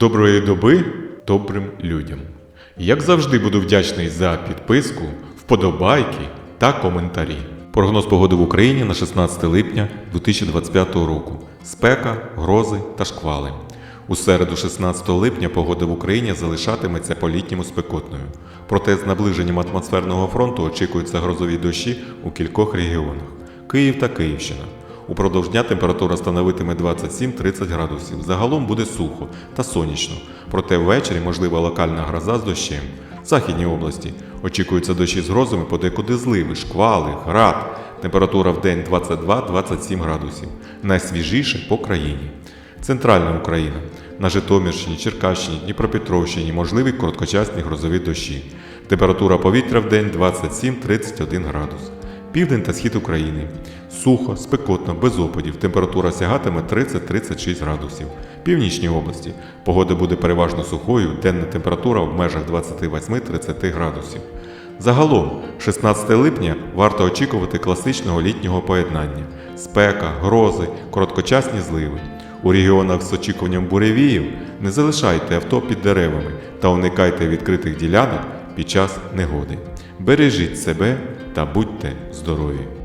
Доброї доби добрим людям. Як завжди буду вдячний за підписку, вподобайки та коментарі. Прогноз погоди в Україні на 16 липня 2025 року. Спека, грози та шквали. У середу 16 липня погода в Україні залишатиметься по-літньому спекотною. Проте з наближенням атмосферного фронту очікуються грозові дощі у кількох регіонах: Київ та Київщина. Упродовж дня температура становитиме 27-30 градусів. Загалом буде сухо та сонячно. Проте ввечері можлива локальна гроза з дощем. В Західній області очікуються дощі з грозами, подекуди зливи, шквали, град. Температура в день 22-27 градусів. Найсвіжіше по країні. Центральна Україна. На Житомирщині, Черкащині, Дніпропетровщині можливі короткочасні грозові дощі. Температура повітря в день 27-31 градус. Південь та схід України. Сухо, спекотно, без опадів. Температура сягатиме 30-36 градусів. Північній області. Погода буде переважно сухою, денна температура в межах 28-30 градусів. Загалом, 16 липня варто очікувати класичного літнього поєднання: спека, грози, короткочасні зливи. У регіонах з очікуванням буревіїв не залишайте авто під деревами та уникайте відкритих ділянок під час негоди. Бережіть себе та будьте здорові!